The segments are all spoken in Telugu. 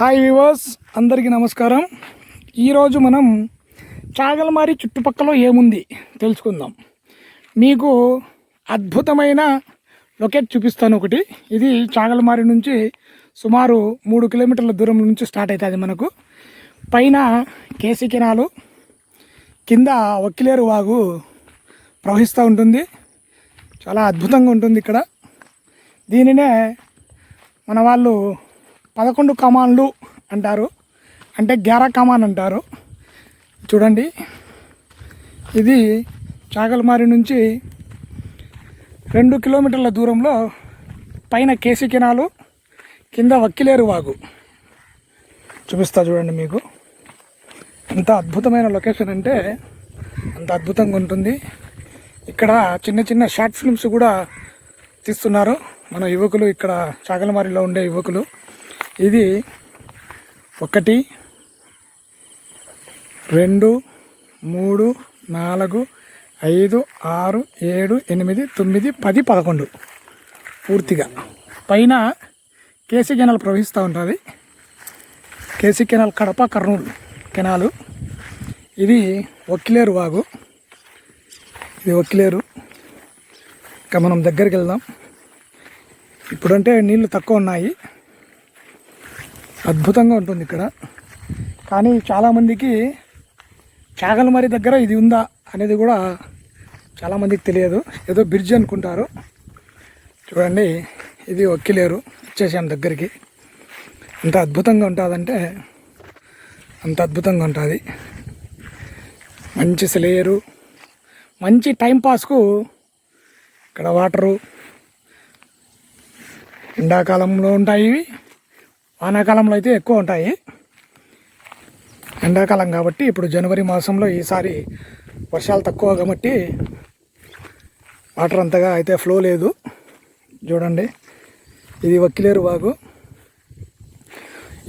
హాయ్ వివర్స్ అందరికీ నమస్కారం. ఈరోజు మనం చాగలమారి చుట్టుపక్కల ఏముంది తెలుసుకుందాం. మీకు అద్భుతమైన లొకేట్ చూపిస్తాను ఒకటి. ఇది చాగలమారి నుంచి సుమారు మూడు కిలోమీటర్ల దూరం నుంచి స్టార్ట్ అవుతుంది మనకు. పైన కేసీ కెనాలు కింద ఒక్కిలేరు వాగు ప్రవహిస్తూ ఉంటుంది. చాలా అద్భుతంగా ఉంటుంది ఇక్కడ. దీనినే మన వాళ్ళు పదకొండు కమాన్లు అంటారు. అంటే గ్యారా కమాన్ అంటారు. చూడండి. ఇది చాగల్మారి నుంచి రెండు కిలోమీటర్ల దూరంలో పైన కేసీ కెనాలు కింద వక్కిలేరు వాగు. చూపిస్తా చూడండి మీకు. ఎంత అద్భుతమైన లొకేషన్ అంటే అంత అద్భుతంగా ఉంటుంది. ఇక్కడ చిన్న చిన్న షార్ట్ ఫిల్మ్స్ కూడా తీస్తున్నారు. మన యువకులు ఇక్కడ చాగలమారిలో ఉండే యువకులు. ఇది ఒకటి రెండు మూడు నాలుగు ఐదు ఆరు ఏడు ఎనిమిది తొమ్మిది పది పదకొండు. పూర్తిగా. పైన కేసీ కెనాల్ ప్రవహిస్తూ ఉంటుంది. KC canal Kadapa Kurnool canal. ఇది ఒక్కిలేరు వాగు. ఇది ఒక్కిలేరు. ఇంకా మనం దగ్గరికి వెళ్దాం. ఇప్పుడంటే నీళ్ళు తక్కువ ఉన్నాయి. అద్భుతంగా ఉంటుంది ఇక్కడ. కానీ చాలామందికి చాగలమరి దగ్గర ఇది ఉందా అనేది కూడా చాలామందికి తెలియదు. ఏదో బ్రిడ్జ్ అనుకుంటారు. చూడండి ఇది ఒక్కిలేరు వచ్చేసాం దగ్గరికి. ఎంత అద్భుతంగా ఉంటుందంటే అంత అద్భుతంగా ఉంటుంది. మంచి స్లేయరు మంచి టైంపాస్కు ఇక్కడ వాటరు ఎండాకాలంలో ఉంటాయి ఇవి. వానాకాలంలో అయితే ఎక్కువ ఉంటాయి. ఎండాకాలం కాబట్టి ఇప్పుడు జనవరి మాసంలో ఈసారి వర్షాలు తక్కువ కాబట్టి వాటర్ అంతగా అయితే ఫ్లో లేదు. చూడండి. ఇది వక్కిలేరు వాగు.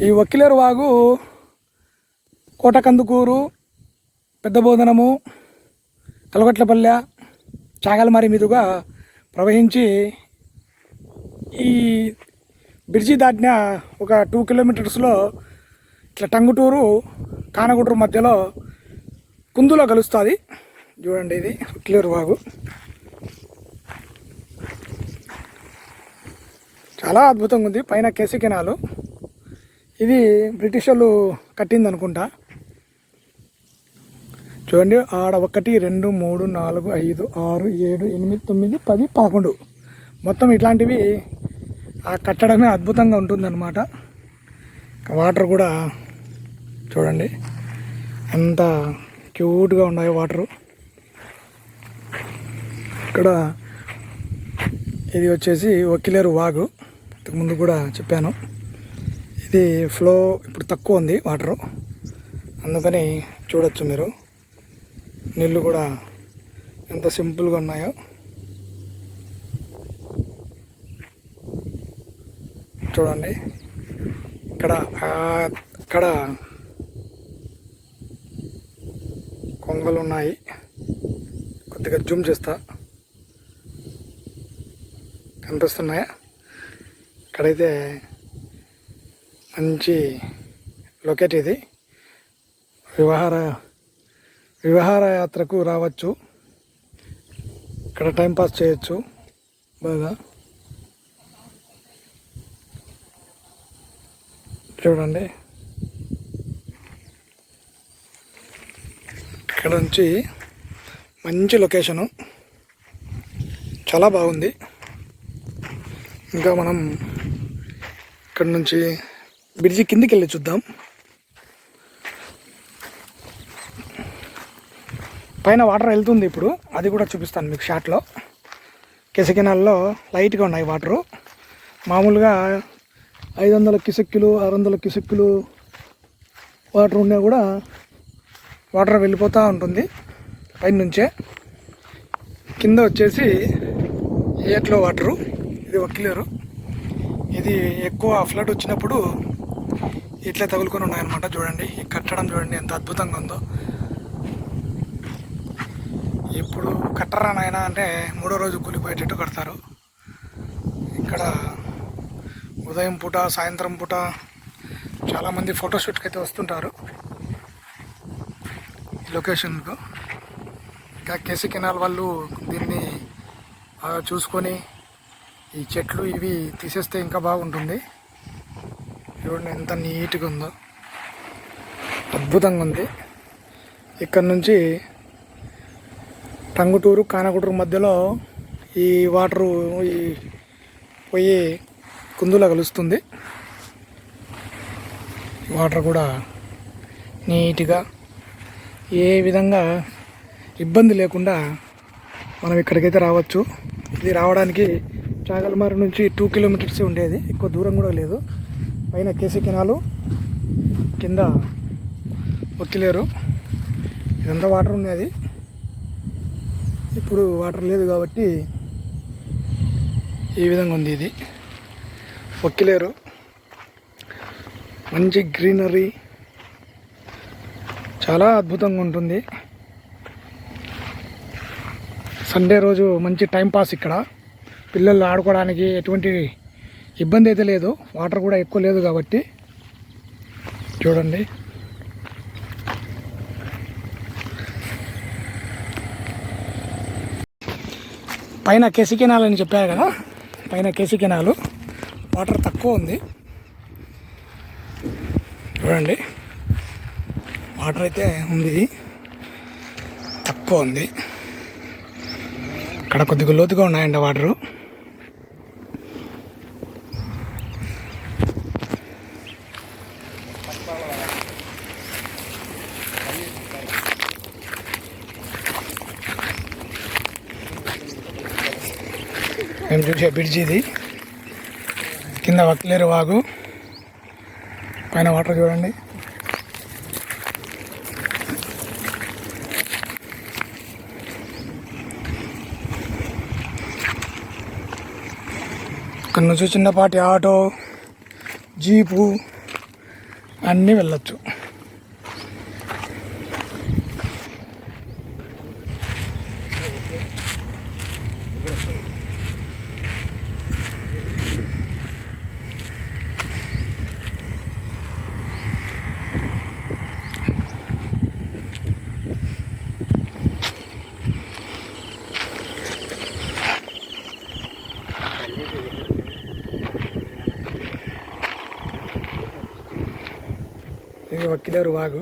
ఈ వక్కిలేరు వాగు కోటకందుకూరు పెద్దబోధనము కలగట్లపల్లె చాగలమారి మీదుగా ప్రవహించి ఈ బ్రిడ్జి దాటిన ఒక టూ కిలోమీటర్స్లో ఇట్లా టంగుటూరు కానగుటూరు మధ్యలో కుందులో కలుస్తుంది. చూడండి ఇది క్లియర్ వాగు. చాలా అద్భుతంగా ఉంది పైన కేసీ కెనాలు. ఇది బ్రిటిష్ వాళ్ళు కట్టింది అనుకుంటా. చూడండి ఆడ ఒకటి రెండు మూడు నాలుగు ఐదు ఆరు ఏడు ఎనిమిది తొమ్మిది పది పదకొండు. మొత్తం ఇట్లాంటివి ఆ కట్టడమే అద్భుతంగా ఉంటుందన్నమాట. వాటర్ కూడా చూడండి ఎంత క్యూట్గా ఉన్నాయో వాటరు. ఇక్కడ ఇది వచ్చేసి ఒకిలేరు వాగు. ఇంతకుముందు కూడా చెప్పాను. ఇది ఫ్లో ఇప్పుడు తక్కువ ఉంది వాటరు. అందుకని చూడొచ్చు మీరు. నీళ్ళు కూడా ఎంత సింపుల్గా ఉన్నాయో. చూడండి. ఇక్కడ ఇక్కడ కొంగలు ఉన్నాయి కొద్దిగా జూమ్ చేస్తా. కనిపిస్తున్నాయా? ఇక్కడైతే మంచి లొకేట్ ఇది. వివాహార వివాహారయాత్రకు రావచ్చు. ఇక్కడ టైంపాస్ చేయొచ్చు. బాగా. చూడండి. ఇక్కడ నుంచి మంచి లొకేషను. చాలా బాగుంది. ఇంకా మనం ఇక్కడ నుంచి బ్రిడ్జి కిందికి వెళ్ళి చూద్దాం. పైన వాటర్ వెళ్తుంది ఇప్పుడు. అది కూడా చూపిస్తాను మీకు షార్ట్లో కెసకెనాల్లో లైట్గా ఉన్నాయి వాటరు. మామూలుగా ఐదు వందల కిసక్కులు ఆరు వందల కిసక్కులు వాటర్ ఉన్నా కూడా వాటర్ వెళ్ళిపోతూ ఉంటుంది పైన నుంచే కింద వచ్చేసి ఏట్లో వాటరు. ఇది వక్కిలేరు. ఇది ఎక్కువ ఫ్లడ్ వచ్చినప్పుడు ఇట్లా తగులుకొని ఉన్నాయన్నమాట చూడండి. ఈ కట్టడం చూడండి ఎంత అద్భుతంగా ఉందో. ఇప్పుడు కట్టరా నాయన అంటే మూడో రోజు కూలిపోయేటట్టు కడతారు. ఇక్కడ ఉదయం పూట సాయంత్రం పూట చాలామంది ఫోటోషూట్కి అయితే వస్తుంటారు. ఈ లొకేషన్కు ఇంకా కేసీ కెనాల్ వాళ్ళు దీన్ని బాగా చూసుకొని ఈ చెట్లు ఇవి తీసేస్తే ఇంకా బాగుంటుంది. చూడండి ఎంత నీట్గా ఉందో. అద్భుతంగా ఉంది. ఇక్కడ నుంచి టంగుటూరు కానగుటూరు మధ్యలో ఈ వాటరు ఈ పోయి కుందులా కలుస్తుంది. వాటర్ కూడా నీట్గా ఏ విధంగా ఇబ్బంది లేకుండా మనం ఇక్కడికైతే రావచ్చు. ఇది రావడానికి చాగల్మారి నుంచి టూ కిలోమీటర్స్ ఉండేది. ఎక్కువ దూరం కూడా లేదు. పైన కేసీ కెనాలు కింద ఒక్కిలేరు ఇదంతా వాటర్ ఉన్నది. ఇప్పుడు వాటర్ లేదు కాబట్టి ఈ విధంగా ఉంది ఇది. ఒక్కిలేరు మంచి గ్రీనరీ. చాలా అద్భుతంగా ఉంటుంది. సండే రోజు మంచి టైం పాస్ ఇక్కడ. పిల్లలు ఆడుకోవడానికి ఎటువంటి ఇబ్బంది అయితే లేదు. వాటర్ కూడా ఎక్కువ లేదు కాబట్టి. చూడండి. పైన కెసి కెనాల్ అని చెప్పారు కదా? పైన కెసి కెనాలు. వాటర్ తక్కువ ఉంది. చూడండి. వాటర్ అయితే ఉంది. తక్కువ ఉంది. ఇక్కడ కొద్దిగా లోతుగా ఉన్నాయండి వాటరు. మేము చూసే బ్రిడ్జ్ ఇది. కింద వక్లేరు వాగు. పైన వాటర్ చూడండి. ఇక్కడ నుంచి చిన్నపాటి ఆటో జీపు అన్నీ వెళ్ళొచ్చు. వక్కిలేరు వాగు.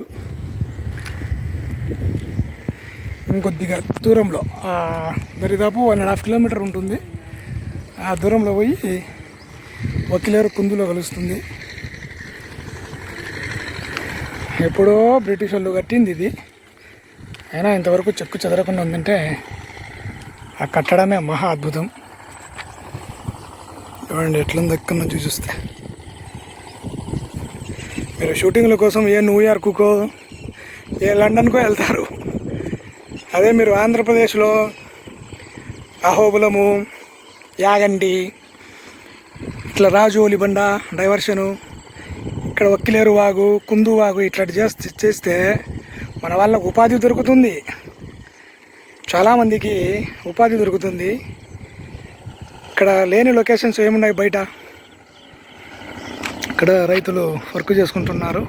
ఇంకొద్దిగా దూరంలో దరిదాపు వన్ అండ్ హాఫ్ కిలోమీటర్ ఉంటుంది. ఆ దూరంలో పోయి వక్కిలేరు కుందులో కలుస్తుంది. ఎప్పుడో బ్రిటిష్ వాళ్ళు కట్టింది ఇది. అయినా ఇంతవరకు చెక్కు చెదరకుండా ఉందంటే ఆ కట్టడమే మహా అద్భుతం. చూడండి ఎట్లుంది ఎక్కడి నుంచి చూస్తే. మీరు షూటింగ్ల కోసం ఏ న్యూయార్కుకో ఏ లండన్కో వెళ్తారు. అదే మీరు ఆంధ్రప్రదేశ్లో అహోబులము యాగంటి ఇట్లా రాజు ఒలిబండ డైవర్షను ఇక్కడ వక్కిలేరు వాగు కుందు వాగు ఇట్లాంటి చేస్తే చేస్తే మన వాళ్ళకు ఉపాధి దొరుకుతుంది. చాలామందికి ఉపాధి దొరుకుతుంది. ఇక్కడ లేని లొకేషన్స్ ఏమున్నాయి బయట? ఇక్కడ రైతులు వర్క్ చేసుకుంటున్నారు.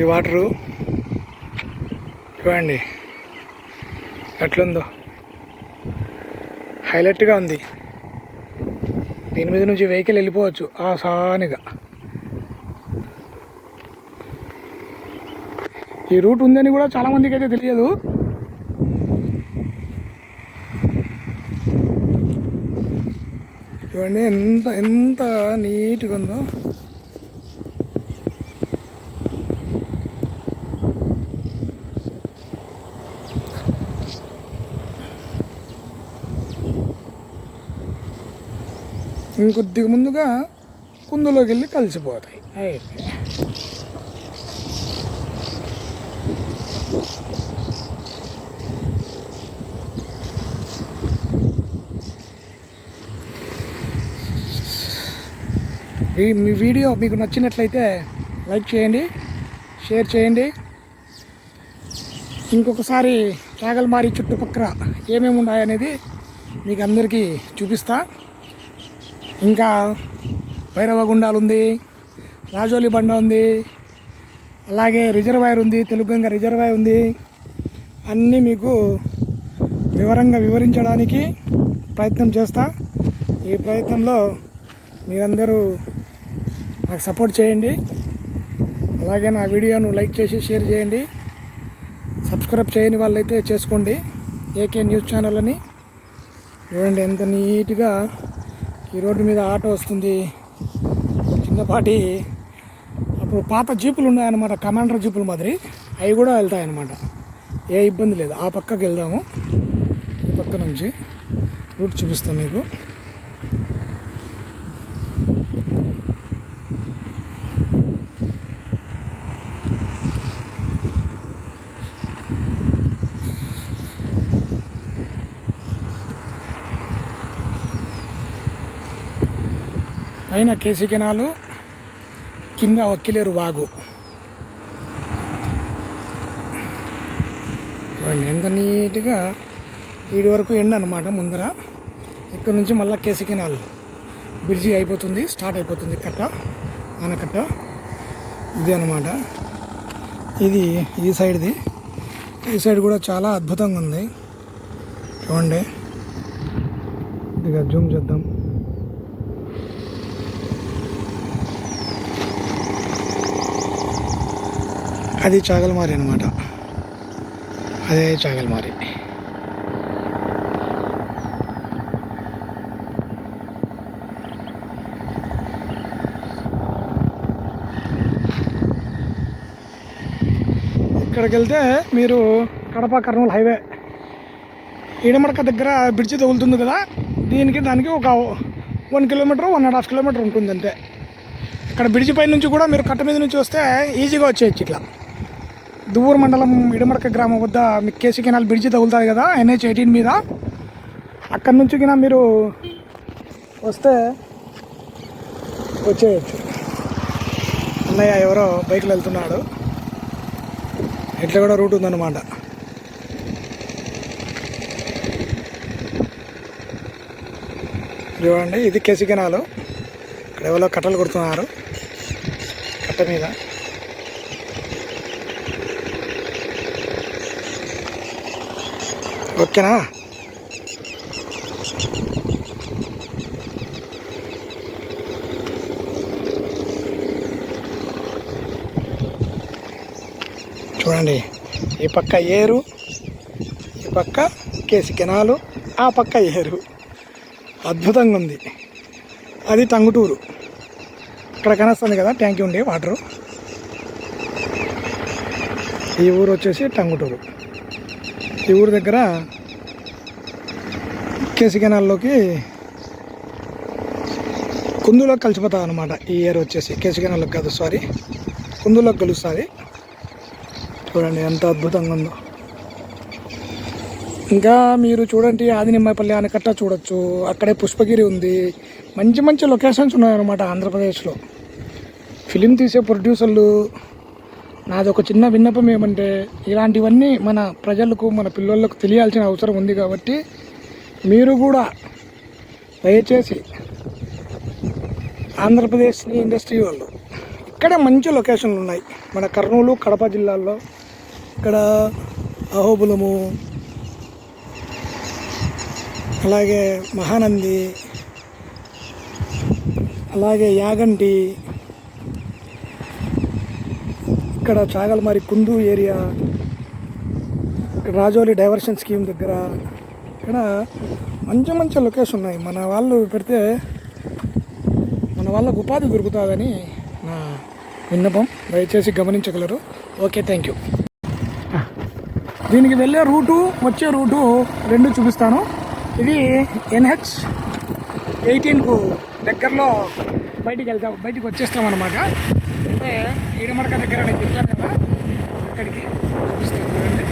ఈ వాటరు చూడండి ఎట్లుందో. హైలైట్గా ఉంది. దీని మీద నుంచి వెహికల్ వెళ్ళిపోవచ్చు. ఆసానిగా. ఈ రూట్ ఉందని కూడా చాలా మందికి అయితే తెలియదు. చూడండి ఎంత ఎంత నీట్గా ఉందో. ఇంకొద్దిగా ముందుగా కుందులోకి వెళ్ళి కలిసిపోతాయి. అయితే ఈ మీ వీడియో మీకు నచ్చినట్లయితే లైక్ చేయండి షేర్ చేయండి. ఇంకొకసారి చాగల్మారి చుట్టుపక్కల ఏమేమి ఉన్నాయనేది మీకు అందరికీ చూపిస్తా. ఇంకా భైరవగుండాలు ఉంది రాజోలి బండ ఉంది అలాగే రిజర్వాయర్ ఉంది తెలుగంగ రిజర్వాయర్ ఉంది. అన్నీ మీకు వివరంగా వివరించడానికి ప్రయత్నం చేస్తా. ఈ ప్రయత్నంలో మీరందరూ నాకు సపోర్ట్ చేయండి. అలాగే నా వీడియోను లైక్ చేసి షేర్ చేయండి. సబ్స్క్రైబ్ చేయని వాళ్ళైతే చేసుకోండి. ఏకే న్యూస్ ఛానల్ అని. చూడండి ఎంత నీట్గా ఈ రోడ్డు మీద ఆటో వస్తుంది. చిన్నపాటి అప్పుడు పాత జీపులు ఉన్నాయన్నమాట కమాండర్ జీపుల మాదిరి. అవి కూడా వెళ్తాయన్నమాట. ఏ ఇబ్బంది లేదు. ఆ పక్కకి వెళ్దాము. ఈ పక్క నుంచి రూట్ చూపిస్తాను మీకు. పైన కేసీ కెనాలు కింద ఒక్కిలేరు వాగు. ఎంత నీట్గా వీడి వరకు ఎండ అనమాట ముందర. ఇక్కడ నుంచి మళ్ళీ కేసీ కెనాల్ బ్రిడ్జి అయిపోతుంది స్టార్ట్ అయిపోతుంది కట్ట ఆనకట్ట. ఇది అనమాట ఇది ఈ సైడ్ది. ఈ సైడ్ కూడా చాలా అద్భుతంగా ఉంది. చూడండి. ఇదిగా జూమ్ చేద్దాం. అది చాగలమారి అనమాట అదే చాగలమారి. ఇక్కడికి వెళ్తే మీరు కడప కర్నూలు హైవే. ఈడమడక దగ్గర బ్రిడ్జి తగులుతుంది కదా దీనికి దానికి ఒక one kilometre one and half kilometre ఉంటుంది అంతే ఇక్కడ బ్రిడ్జి పై నుంచి కూడా మీరు కట్ట మీద నుంచి వస్తే ఈజీగా వచ్చేయచ్చు ఇట్లా. దువ్వూరు మండలం ఇడమడక గ్రామం వద్ద మీకు కేసీ కెనాల్ బ్రిడ్జి తగులుతుంది కదా ఎన్హెచ్ ఎయిటీన్ మీద. అక్కడి నుంచి కినా మీరు వస్తే వచ్చేయచ్చు. అన్నయ్య ఎవరో బైక్లో వెళ్తున్నాడు. ఇట్లా కూడా రూట్ ఉందన్నమాట. చూడండి ఇది కేసీ కెనాలు. ఇక్కడ ఎవరో కట్టలు కొడుతున్నారు. కట్ట మీద. ఓకేనా? చూడండి ఈ పక్క ఏరు ఈ పక్క కేసి కెనాలు ఆ పక్క ఏరు. అద్భుతంగా ఉంది. అది టంగుటూరు. ఇక్కడ కనొస్తుంది కదా ట్యాంక్ ఉండే వాటరు. ఈ ఊరు వచ్చేసి టంగుటూరు. ఈ ఊరు దగ్గర కేసీ కెనాల్లోకి కుందులోకి కలిసిపోతుంది అనమాట ఈ ఇయర్ వచ్చేసి కేసీ కెనాల్లోకి కాదు సారీ కుందులోకి కలుస్తుంది. చూడండి ఎంత అద్భుతంగా ఉందో. ఇంకా మీరు చూడండి ఆదినిమ్మాయిపల్లి ఆనకట్ట చూడొచ్చు. అక్కడే పుష్పగిరి ఉంది. మంచి మంచి లొకేషన్స్ ఉన్నాయన్నమాట ఆంధ్రప్రదేశ్లో. ఫిలిం తీసే ప్రొడ్యూసర్లు నాది ఒక చిన్న విన్నపం ఏమంటే ఇలాంటివన్నీ మన ప్రజలకు మన పిల్లలకు తెలియాల్సిన అవసరం ఉంది కాబట్టి మీరు కూడా దయచేసి ఆంధ్రప్రదేశ్ ఇండస్ట్రీ వాళ్ళు ఇక్కడే మంచి లొకేషన్లు ఉన్నాయి. మన కర్నూలు కడప జిల్లాల్లో ఇక్కడ అహోబులము అలాగే మహానంది అలాగే యాగంటి ఇక్కడ చాగల్మారి కుందు ఏరియా ఇక్కడ రాజోలి డైవర్షన్ స్కీమ్ దగ్గర ఇక్కడ మంచి మంచి లొకేషన్ ఉన్నాయి. మన వాళ్ళు పెడితే మన వాళ్ళకు ఉపాధి దొరుకుతుందని నా విన్నపం. దయచేసి గమనించగలరు. Okay thank you. దీనికి వెళ్ళే రూటు వచ్చే రూటు రెండు చూపిస్తాను. ఇది ఎన్హెచ్ ఎయిటీన్కు దగ్గరలో బయటికి వెళ్తాం బయటికి వచ్చేస్తాం అనమాట అంటే ఈడమడక దగ్గర నేను చెప్పాను కదా అక్కడికి. చూపిస్తాను చూడండి.